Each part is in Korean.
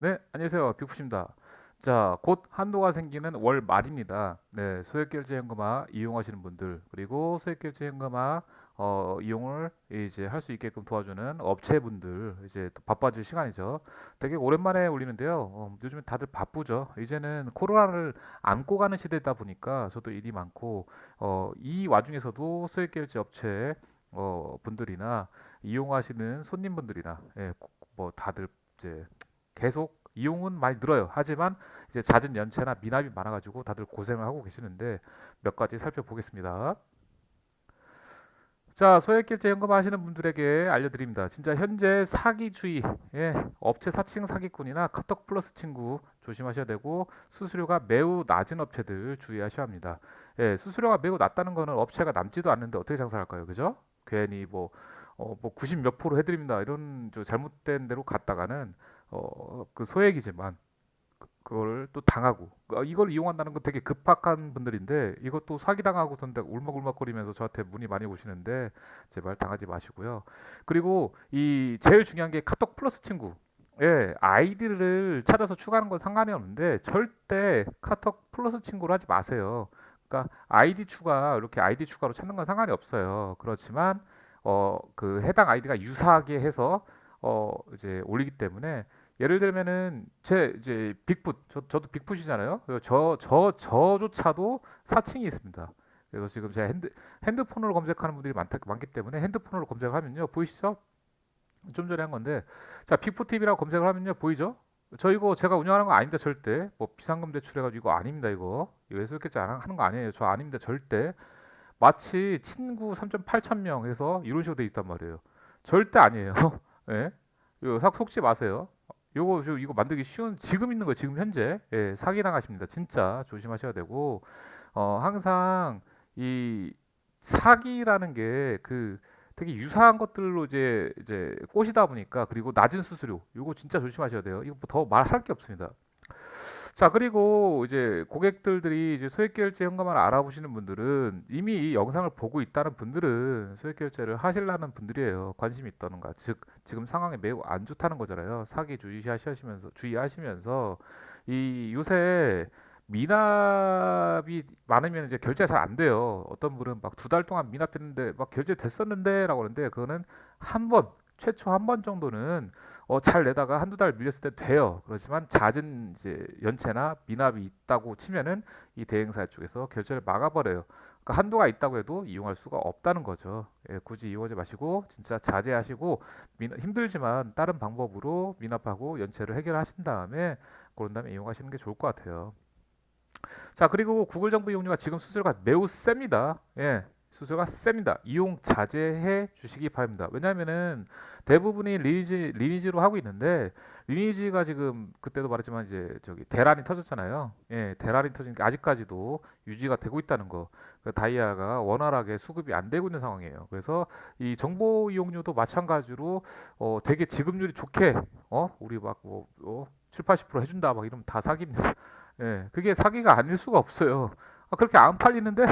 네, 안녕하세요. 빅푸십니다. 자, 곧 한도가 생기는 월 말입니다. 네, 소액결제 현금화 이용하시는 분들, 그리고 소액결제 현금화 어, 이용을 이제 할 수 있게끔 도와주는 업체분들, 이제 또 바빠질 시간이죠. 되게 오랜만에 올리는데요. 어, 요즘에 다들 바쁘죠. 이제는 코로나를 안고 가는 시대다 보니까 저도 일이 많고, 어, 이 와중에서도 소액결제 업체 어, 분들이나 이용하시는 손님분들이나, 예, 뭐 다들 이제 계속 이용은 많이 늘어요. 하지만 이제 잦은 연체나 미납이 많아가지고 다들 고생을 하고 계시는데 몇 가지 살펴보겠습니다. 자, 소액결제 현금 하시는 분들에게 알려드립니다. 진짜 현재 사기주의, 예, 업체 사칭 사기꾼이나 카톡 플러스 친구 조심하셔야 되고 수수료가 매우 낮은 업체들 주의하셔야 합니다. 예, 수수료가 매우 낮다는 거는 업체가 남지도 않는데 어떻게 장사할까요? 그죠? 괜히 뭐, 어, 뭐 90 몇 프로 해드립니다. 이런 저 잘못된 대로 갔다가는 어, 그 소액이지만 그걸 또 당하고 어, 이걸 이용한다는 건 되게 급박한 분들인데 이것도 사기당하고 던데 울먹울먹거리면서 저한테 문의 많이 오시는데 제발 당하지 마시고요. 그리고 이 제일 중요한 게 카톡 플러스 친구. 예, 아이디를 찾아서 추가하는 건 상관이 없는데 절대 카톡 플러스 친구로 하지 마세요. 그러니까 아이디 추가 이렇게 아이디 추가로 찾는 건 상관이 없어요. 그렇지만 어, 그 해당 아이디가 유사하게 해서 어, 이제 올리기 때문에 예를 들면은 제 이제 빅풋 저, 저도 빅풋이잖아요. 저, 저, 저조차도 사칭이 있습니다. 그래서 지금 제가 핸드, 핸드폰으로 검색하는 분들이 많다, 많기 때문에 핸드폰으로 검색을 하면요. 보이시죠? 좀 전에 한 건데 자 빅풋 TV라고 검색을 하면요. 보이죠? 저 이거 제가 운영하는 거 아닙니다. 절대. 뭐 비상금 대출해가지고 이거 아닙니다. 이거. 이거 해소했겠지 하는 거 아니에요. 저 아닙니다. 절대. 마치 친구 3.8천 명 해서 이런 식으로 돼 있단 말이에요. 절대 아니에요. 예? 삭 속지 마세요. 요거 저 이거 만들기 쉬운 지금 있는 거 지금 현재 예, 사기 당하십니다. 진짜 조심하셔야 되고 어 항상 이 사기라는 게 그 되게 유사한 것들로 이제 이제 꼬시다 보니까 그리고 낮은 수수료 요거 진짜 조심하셔야 돼요. 이거 뭐더 말할 게 없습니다. 자, 그리고 이제 고객들이 이제 소액 결제 현금화를 알아보시는 분들은 이미 이 영상을 보고 있다는 분들은 소액 결제를 하실라는 분들이에요. 관심이 있다는 가. 즉, 지금 상황이 매우 안 좋다는 거잖아요. 사기 주의하시면서, 주의하시면서 이 요새 미납이 많으면 이제 결제가 잘 안 돼요. 어떤 분은 막 두 달 동안 미납됐는데 막 결제 됐었는데 라고 하는데 그거는 한 번, 최초 한 번 정도는 어, 잘 내다가 한두 달 밀렸을 때 돼요. 그렇지만 잦은 이제 연체나 미납이 있다고 치면은 이 대행사 쪽에서 결제를 막아버려요. 그러니까 한도가 있다고 해도 이용할 수가 없다는 거죠. 예, 굳이 이용하지 마시고 진짜 자제하시고 미, 힘들지만 다른 방법으로 미납하고 연체를 해결하신 다음에 그런 다음에 이용하시는 게 좋을 것 같아요. 자, 그리고 구글 정보 이용료가 지금 수수료가 매우 셉니다. 예. 수수료가 셉니다. 이용 자제해 주시기 바랍니다. 왜냐하면은 대부분이 리니지 리니지로 하고 있는데 리니지가 지금 그때도 말했지만 이제 저기 대란이 터졌잖아요. 예, 대란이 터지니까 아직까지도 유지가 되고 있다는 거. 그 다이아가 원활하게 수급이 안 되고 있는 상황이에요. 그래서 이 정보 이용료도 마찬가지로 어 되게 지급률이 좋게 어 우리 막뭐 어, 7, 80% 해준다 막 이러면 다 사기입니다. 예, 그게 사기가 아닐 수가 없어요. 아, 그렇게 안 팔리는데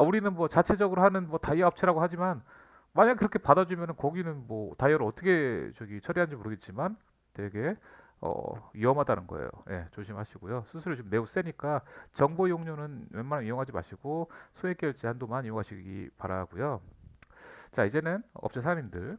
아, 우리는 뭐 자체적으로 하는 뭐 다이아 업체라고 하지만 만약 그렇게 받아주면은 거기는 뭐 다이아를 어떻게 저기 처리하는지 모르겠지만 되게 어, 위험하다는 거예요. 예, 조심하시고요. 수수료 지금 매우 세니까 정보 이용료는 웬만하면 이용하지 마시고 소액 결제 한도만 이용하시기 바라고요. 자, 이제는 업체 사장님들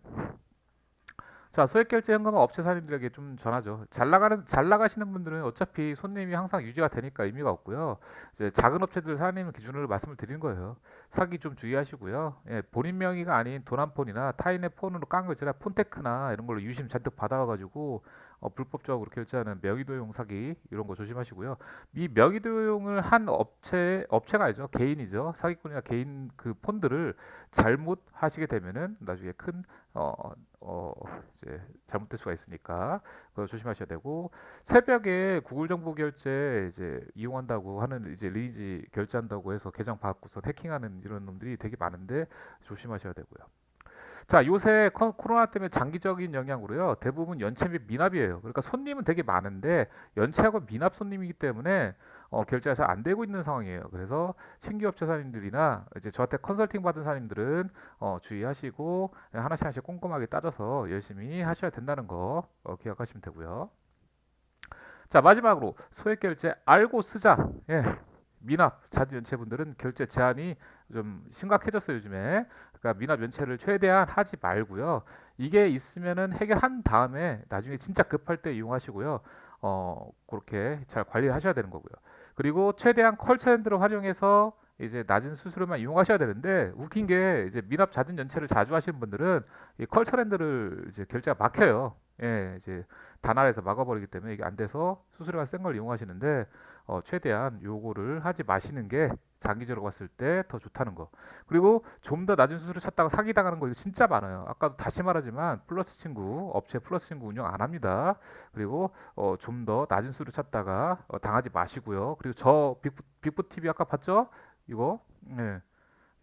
자, 소액결제 현금화 업체 사장님들에게 좀 전하죠. 잘 나가는 잘 나가시는 분들은 어차피 손님이 항상 유지가 되니까 의미가 없고요. 이제 작은 업체들 사장님 기준으로 말씀을 드리는 거예요. 사기 좀 주의하시고요. 예, 본인 명의가 아닌 도난 폰이나 타인의 폰으로 깐거 있잖아요. 폰테크나 이런 걸로 유심 잔뜩 받아와가지고 어, 불법적으로 결제하는 명의도용 사기 이런 거 조심하시고요. 이 명의도용을 한 업체 업체가 아니죠 개인이죠 사기꾼이나 개인 그 폰들을 잘못 하시게 되면은 나중에 큰 어, 어, 이제 잘못될 수가 있으니까 그거 조심하셔야 되고 새벽에 구글 정보 결제 이제 이용한다고 하는 이제 리니지 결제한다고 해서 계정 바꾸서 해킹하는 이런 놈들이 되게 많은데 조심하셔야 되고요. 자, 요새 코로나 때문에 장기적인 영향으로요. 대부분 연체 및 미납이에요. 그러니까 손님은 되게 많은데 연체하고 미납 손님이기 때문에 어, 결제가 잘 안 되고 있는 상황이에요. 그래서 신규 업체 사님들이나 이제 저한테 컨설팅 받은 사님들은 어, 주의하시고 하나씩 하나씩 꼼꼼하게 따져서 열심히 하셔야 된다는 거 어, 기억하시면 되고요. 자 마지막으로 소액 결제 알고 쓰자. 예. 미납 자진 연체분들은 결제 제한이 좀 심각해졌어요 요즘에. 그러니까 미납 연체를 최대한 하지 말고요. 이게 있으면은 해결한 다음에 나중에 진짜 급할 때 이용하시고요. 어 그렇게 잘 관리를 하셔야 되는 거고요. 그리고 최대한 컬처핸드를 활용해서 이제 낮은 수수료만 이용하셔야 되는데 웃긴 게 이제 미납 자진 연체를 자주 하시는 분들은 이 컬처랜드를 이제 결제가 막혀요. 예, 이제 단알에서 막아버리기 때문에 이게 안 돼서 수수료가 센 걸 이용하시는데 어, 최대한 요거를 하지 마시는 게 장기적으로 봤을 때 더 좋다는 거. 그리고 좀 더 낮은 수수료 찾다가 사기 당하는 거 이거 진짜 많아요. 아까도 다시 말하지만 플러스 친구 업체 플러스 친구 운영 안 합니다. 그리고 어, 좀 더 낮은 수수료 찾다가 어, 당하지 마시고요. 그리고 저 빅부, 빅부 TV 아까 봤죠? 이거 네.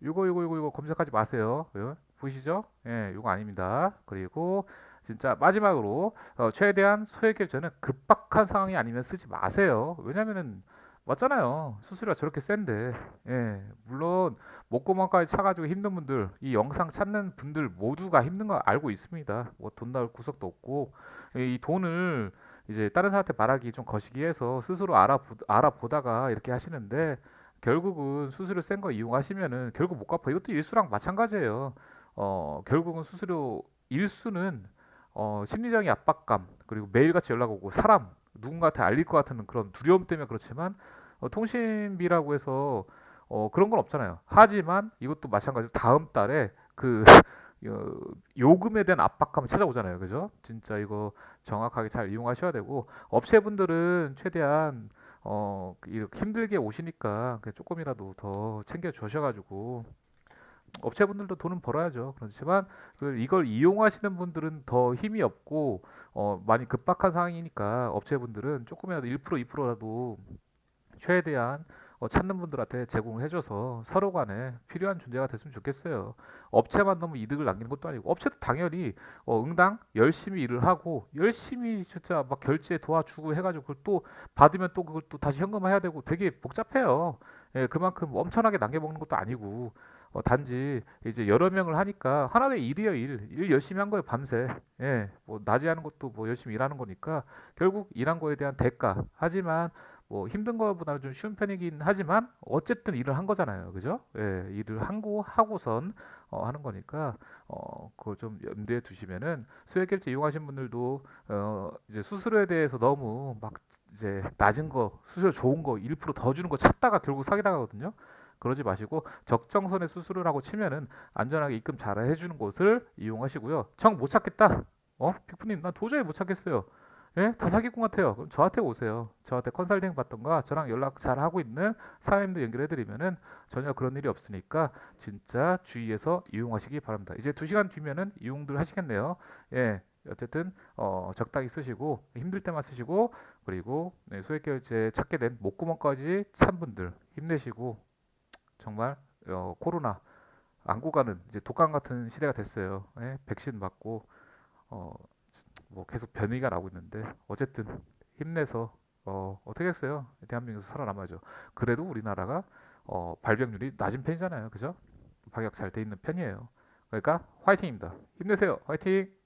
이거 이거 이거 이거 검색하지 마세요. 예? 보이시죠? 예, 이거 아닙니다. 그리고 진짜 마지막으로 어, 최대한 소액 결제는 급박한 상황이 아니면 쓰지 마세요. 왜냐면은 맞잖아요. 수수료가 저렇게 센데. 예, 물론 목구멍까지 차 가지고 힘든 분들, 이 영상 찾는 분들 모두가 힘든 거 알고 있습니다. 뭐 돈 나올 구석도 없고 이 돈을 이제 다른 사람한테 말하기 좀 거시기 해서 스스로 알아보, 알아보다가 이렇게 하시는데 결국은 수수료 센 거 이용하시면은 결국 못 갚아. 이것도 일수랑 마찬가지예요. 어, 결국은 수수료 일수는 어, 심리적인 압박감 그리고 매일같이 연락 오고 사람 누군가한테 알릴 것 같은 그런 두려움 때문에 그렇지만 어, 통신비라고 해서 어, 그런 건 없잖아요. 하지만 이것도 마찬가지로 다음 달에 그 어, 요금에 대한 압박감을 찾아오잖아요. 그죠? 진짜 이거 정확하게 잘 이용하셔야 되고 업체분들은 최대한 어, 이렇게 힘들게 오시니까 조금이라도 더 챙겨 주셔가지고 업체분들도 돈은 벌어야죠. 그렇지만 그 이걸 이용하시는 분들은 더 힘이 없고 어, 많이 급박한 상황이니까 업체분들은 조금이라도 1% 2%라도 최대한 어, 찾는 분들한테 제공을 해줘서 서로 간에 필요한 존재가 됐으면 좋겠어요. 업체만 너무 이득을 남기는 것도 아니고 업체도 당연히 어, 응당 열심히 일을 하고 열심히 진짜 막 결제 도와주고 해가지고 그걸 또 받으면 또 그걸 또 다시 현금화해야 되고 되게 복잡해요. 예, 그만큼 엄청나게 남겨먹는 것도 아니고 어, 단지 이제 여러 명을 하니까 하나의 일이에요 일. 일 열심히 한 거예요 밤새. 예, 뭐 낮에 하는 것도 뭐 열심히 일하는 거니까 결국 일한 거에 대한 대가. 하지만 뭐 힘든 거보다는 좀 쉬운 편이긴 하지만 어쨌든 일을 한 거잖아요. 그죠? 예, 일을 한고 하고선 어, 하는 거니까 어, 그걸 좀 염두에 두시면은 소액 결제 이용하신 분들도 어, 이제 수수료에 대해서 너무 막 이제 낮은 거, 수수료 좋은 거, 1%더 주는 거 찾다가 결국 사기 당하거든요. 그러지 마시고 적정선의 수수료라고 치면은 안전하게 입금 잘 해주는 곳을 이용하시고요. 정 못 찾겠다. 어? 픽프님, 난 도저히 못 찾겠어요. 예? 다 사기꾼 같아요. 그럼 저한테 오세요. 저한테 컨설팅 받던가 저랑 연락 잘 하고 있는 사장님도 연결해 드리면은 전혀 그런 일이 없으니까 진짜 주의해서 이용하시기 바랍니다. 이제 두 시간 뒤면은 이용들 하시겠네요. 예. 어쨌든 어, 적당히 쓰시고 힘들 때만 쓰시고 그리고 네, 소액 결제 찾게 된 목구멍까지 찬 분들 힘내시고 정말 어, 코로나 안고 가는 이제 독감 같은 시대가 됐어요. 예? 백신 맞고 어, 뭐 계속 변이가 나오고 있는데 어쨌든 힘내서 어, 어떻게 했어요? 대한민국에서 살아남아야죠. 그래도 우리나라가 어, 발병률이 낮은 편이잖아요. 그죠? 방역 잘 돼 있는 편이에요. 그러니까 화이팅입니다. 힘내세요. 화이팅!